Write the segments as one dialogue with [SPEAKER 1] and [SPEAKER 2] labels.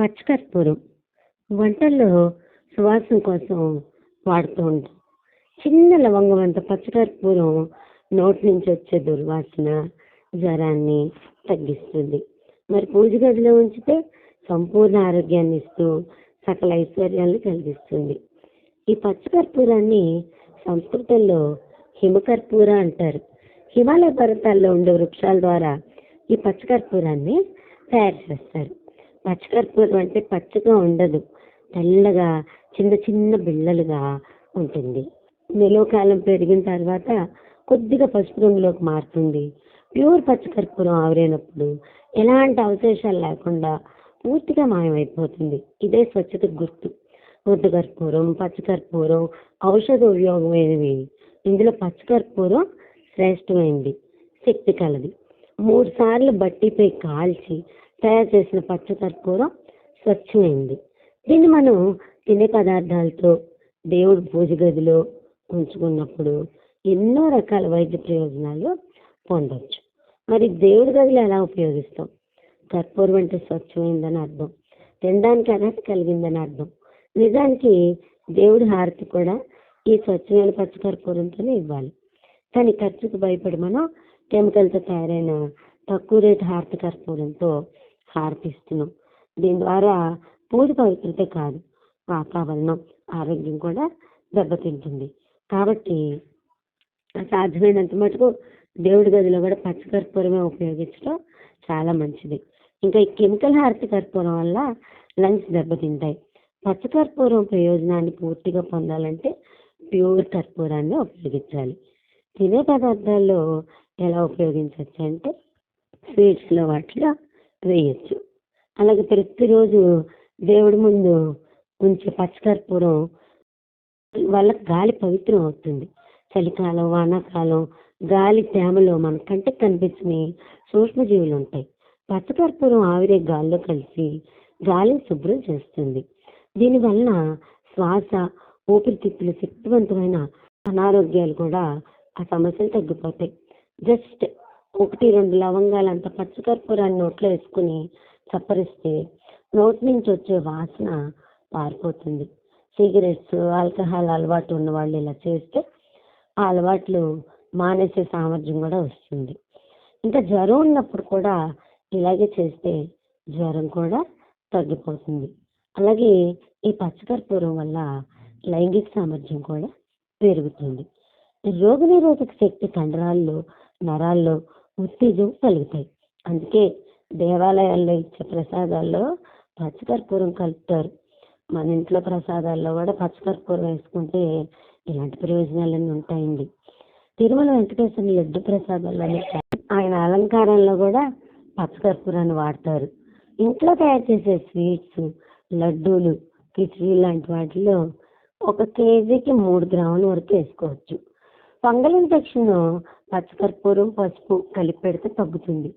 [SPEAKER 1] పచ్చకర్పూరం వంటల్లో సువాసన కోసం వాడుతూ ఉంటాం. చిన్న లవంగం అంత పచ్చకర్పూరం నోటి నుంచి వచ్చే దుర్వాసన జ్వరాన్ని తగ్గిస్తుంది. మరి పూజ గదిలో ఉంచితే సంపూర్ణ ఆరోగ్యాన్ని ఇస్తూ సకల ఐశ్వర్యాన్ని కలిగిస్తుంది. ఈ పచ్చకర్పూరాన్ని సంస్కృతంలో హిమకర్పూర అంటారు. హిమాలయ పర్వతాల్లో ఉండే వృక్షాల ద్వారా ఈ పచ్చకర్పూరాన్ని తయారు చేస్తారు. పచ్చకర్పూరం అంటే పచ్చగా ఉండదు. తెల్లగా చిన్న చిన్న బిళ్ళలుగా ఉంటుంది. నిలువ కాలం పెరిగిన తర్వాత కొద్దిగా పసుపు రంగులోకి మారుతుంది. ప్యూర్ పచ్చకర్పూరం ఆవిరైనప్పుడు ఎలాంటి అవశేషాలు లేకుండా పూర్తిగా మాయమైపోతుంది. ఇదే స్వచ్ఛత గుర్తు. ముద్దకర్పూరం పచ్చకర్పూరం ఔషధ ఉపయోగమైనవి. ఇందులో పచ్చకర్పూరం శ్రేష్టమైనది శక్తి కలది. మూడు సార్లు బట్టిపై కాల్చి తయారు చేసిన పచ్చకర్పూరం స్వచ్ఛమైంది. దీన్ని మనం తినే పదార్థాలతో దేవుడి పూజ గదిలో ఉంచుకున్నప్పుడు ఎన్నో రకాల వైద్య ప్రయోజనాలు పొందవచ్చు మరి దేవుడి గదిలో ఎలా ఉపయోగిస్తాం? కర్పూరం అంటే స్వచ్ఛమైందని అర్థం. తినడానికి అర్హత కలిగిందని అర్థం. నిజానికి దేవుడి హారతి కూడా ఈ స్వచ్ఛమైన పచ్చకర్పూరంతోనే ఇవ్వాలి. కానీ ఖర్చుకు భయపడి మనం కెమికల్తో తయారైన తక్కువ రేటు హారతి కర్పూరంతో హారతి ఇస్తున్నాం దీని ద్వారా పూజ పవిత్రత కాదు వాతావరణం ఆరోగ్యం కూడా దెబ్బతింటుంది. కాబట్టి సాధ్యమైనంత మటుకు దేవుడి గదిలో కూడా పచ్చకర్పూరమే ఉపయోగించడం చాలా మంచిది. ఇంకా ఈ కెమికల్ హారతి కర్పూరం వల్ల లంగ్స్ దెబ్బతింటాయి. పచ్చకర్పూరం ప్రయోజనాన్ని పూర్తిగా పొందాలంటే ప్యూర్ కర్పూరాన్ని ఉపయోగించాలి. తినే పదార్థాల్లో ఎలా ఉపయోగించవచ్చు అంటే స్వీట్స్లో వాటిలో వేయచ్చు. అలాగే ప్రతిరోజు దేవుడి ముందు ఉంచే పచ్చకర్పూరం వల్ల గాలి పవిత్రం అవుతుంది. చలికాలం వానాకాలం గాలి తేమలో మన కంటికి కనిపించని సూక్ష్మజీవులు ఉంటాయి పచ్చకర్పూరం ఆవిరే గాల్లో కలిసి గాలిని శుభ్రం చేస్తుంది. దీనివలన శ్వాస ఊపిరితిత్తులు శక్తివంతమైన అనారోగ్యాలు కూడా ఆ సమస్యలు తగ్గిపోతాయి. జస్ట్ ఒకటి రెండు లవంగాలు అంత పచ్చకర్పూరాన్ని నోట్లో వేసుకుని చప్పరిస్తే నోటి నుంచి వచ్చే వాసన పారిపోతుంది. సిగరెట్స్ ఆల్కహాల్ అలవాటు ఉన్న వాళ్ళు ఇలా చేస్తే ఆ అలవాట్లు మానేసే సామర్థ్యం కూడా వస్తుంది. ఇంకా జ్వరం ఉన్నప్పుడు కూడా ఇలాగే చేస్తే జ్వరం కూడా తగ్గిపోతుంది. అలాగే ఈ పచ్చకర్పూరం వల్ల లైంగిక సామర్థ్యం కూడా పెరుగుతుంది. రోగనిరోధక శక్తి కండరాల్లో నరాల్లో ఉత్తేజం కలుగుతాయి. అందుకే దేవాలయాల్లో ఇచ్చే ప్రసాదాల్లో పచ్చకర్పూరం కలుపుతారు. మన ఇంట్లో ప్రసాదాల్లో కూడా పచ్చకర్పూరం వేసుకుంటే ఇలాంటి ప్రయోజనాలన్నీ ఉంటాయండి. తిరుమల వెంకటేశ్వర లడ్డు ప్రసాదాలని ఆయన అలంకారంలో కూడా పచ్చకర్పూరాన్ని వాడతారు. ఇంట్లో తయారు చేసే స్వీట్స్ లడ్డూలు కిచడీ లాంటి వాటిలో ఒక కేజీకి మూడు గ్రాముల వరకు వేసుకోవచ్చు. ఫంగల్ ఇన్ఫెక్షన్ పచ్చకర్పూరం పసుపు కలిపి పెడితే తగ్గుతుంది.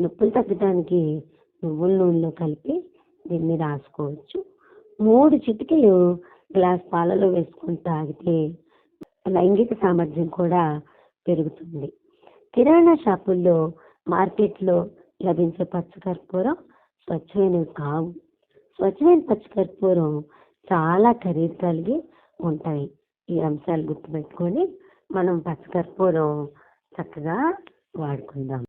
[SPEAKER 1] నొప్పులు తగ్గడానికి నువ్వుల నూనెలో కలిపి దీన్ని రాసుకోవచ్చు. మూడు చిటికలు గ్లాస్ పాలలో వేసుకొని తాగితే లైంగిక సామర్థ్యం కూడా పెరుగుతుంది. కిరాణా షాపుల్లో మార్కెట్లో లభించే పచ్చకర్పూరం స్వచ్ఛమైనవి కావు. స్వచ్ఛమైన పచ్చకర్పూరం చాలా ఖరీదు కలిగి ఉంటాయి. ఈ అంశాలు గుర్తుపెట్టుకొని మనం పచ్చకర్పూరం చక్కగా వాడుకుందాం.